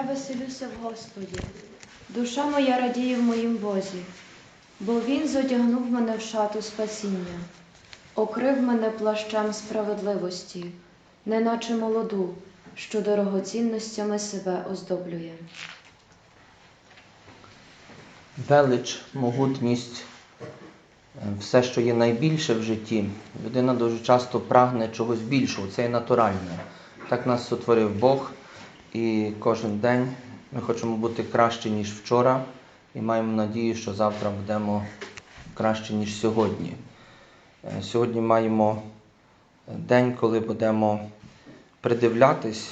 веселюся в Господі. Душа моя радіє в моїм Бозі, бо Він зодягнув мене в шату спасіння, окрив мене плащем справедливості, неначе молоду, що дорогоцінностями себе оздоблює. велич, могутність, все, що є найбільше в житті, людина дуже часто прагне чогось більшого, це є натуральне. Так нас сотворив Бог, і кожен день ми хочемо бути краще, ніж вчора, і маємо надію, що завтра будемо краще, ніж сьогодні. Е, Сьогодні маємо день, коли будемо придивлятись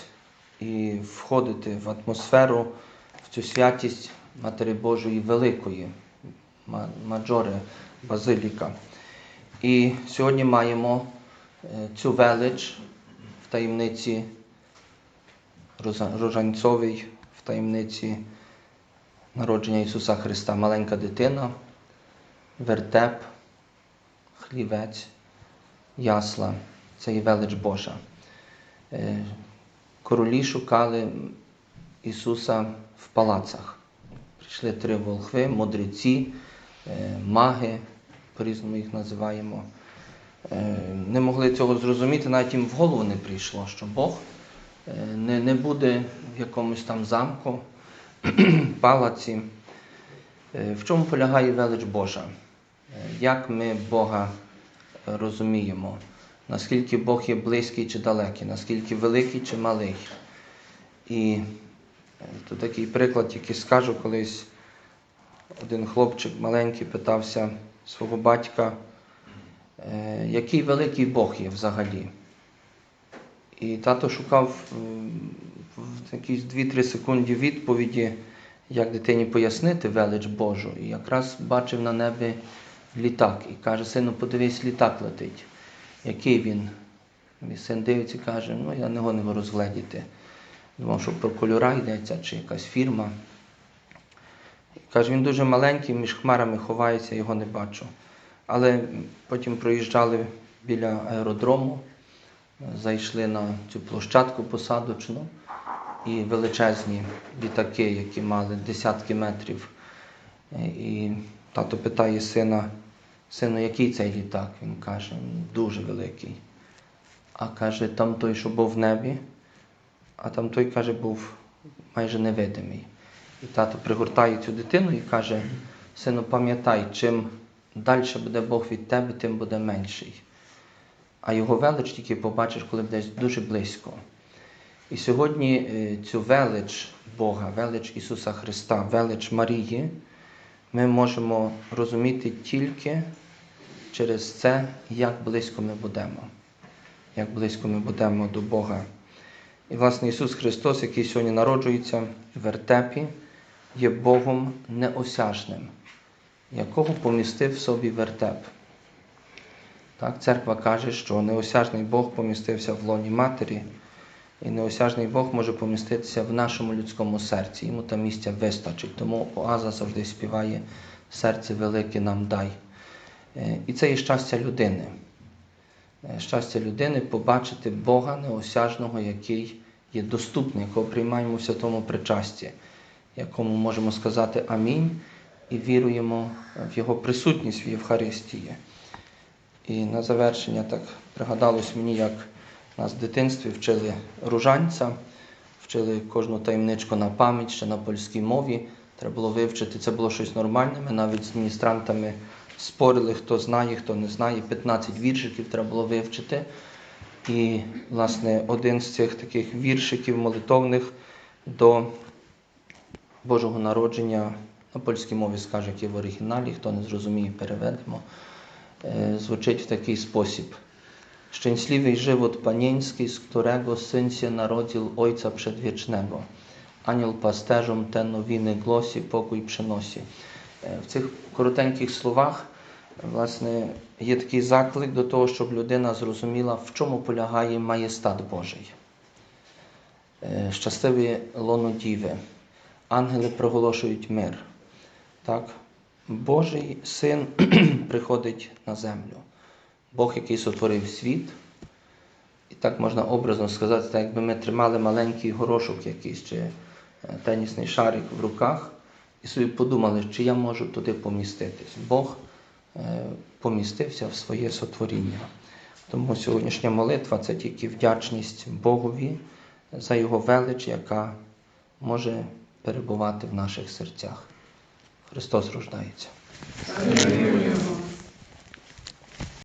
і входити в атмосферу, в цю святість Матері Божої Великої, Ма- Маджоре Базиліка. І сьогодні маємо е, цю велич в таємниці Рожанцовій, в таємниці народження Ісуса Христа. Маленька дитина, вертеп, хлівець, ясла. Це є велич Божа. Е, Королі шукали Ісуса в палацах. Прийшли три волхви, мудреці, е, маги, по-різному їх називаємо. Е, Не могли цього зрозуміти, навіть їм в голову не прийшло, що Бог не, не буде в якомусь там замку, палаці. Е, В чому полягає велич Божа? Е, Як ми Бога е, розуміємо? Наскільки Бог є близький чи далекий, наскільки великий чи малий. І е, то такий приклад, який скажу колись. Один хлопчик маленький питався свого батька, е, який великий Бог є взагалі. І тато шукав в якісь 2-3 секунди відповіді, як дитині пояснити велич Божу. І якраз бачив на небі літак і каже, сину, подивись, літак летить. Який він? Мій син дивиться і каже, ну я не не розгледіти. Думав, що про кольора йдеться, чи якась фірма. Каже, він дуже маленький, між хмарами ховається, його не бачу. Але потім проїжджали біля аеродрому, зайшли на цю площадку посадочну і величезні літаки, які мали десятки метрів. Е, І тато питає сина, сину, який цей літак? Він каже, «Ну, дуже великий. А каже, там той, що був в небі, а там той, каже, був майже невидимий. І тато пригортає цю дитину і каже: сину, пам'ятай, чим далі буде Бог від тебе, тим буде менший. А його велич тільки побачиш, коли будеш дуже близько. І сьогодні е, цю велич Бога, велич Ісуса Христа, велич Марії, ми можемо розуміти тільки через це, як близько ми будемо, як близько ми будемо до Бога. І, власне, Ісус Христос, який сьогодні народжується в вертепі, є Богом неосяжним, якого помістив в собі вертеп. Так, Церква каже, що неосяжний Бог помістився в лоні матері, і неосяжний Бог може поміститися в нашому людському серці. Йому там місця вистачить. Тому Оаза завжди співає Серце велике нам дай. Е, І це є щастя людини. Е, Щастя людини побачити Бога неосяжного, який є доступний, якого приймаємо в святому причасті, якому можемо сказати Амінь і віруємо в Його присутність в Євхаристії. І на завершення так пригадалось мені, як нас в дитинстві вчили ружанця, вчили кожну таємничку на пам'ять, ще на польській мові. Треба було вивчити, це було щось нормальне. Ми навіть з міністрантами спорили, хто знає, хто не знає. 15 віршиків треба було вивчити. І, власне, один з цих таких віршиків молитовних до Божого народження на польській мові скаже, як є в оригіналі, хто не зрозуміє, переведемо. Е, Звучить в такий spосіб. Szczęśliwy żywot panieński, z którego Syn się narodził Ojca Przedwiecznego. Aniel pasterzom te nowiny głosi, pokój przynosi. Е, В цих коротеньких словах власне, є такий заклик до того, щоб людина зрозуміла, в чому полягає маєстат Божий. Щасливі лоно діви. Ангели проголошують мир. Так? Божий син приходить на землю. Бог, який сотворив світ. І так можна образно сказати, так якби ми тримали маленький горошок якийсь, чи е, тенісний шарик в руках і собі подумали, чи я можу туди поміститись. Бог е, помістився в своє сотворіння. Тому сьогоднішня молитва це тільки вдячність Богові за Його велич, яка може перебувати в наших серцях. Христос рождається.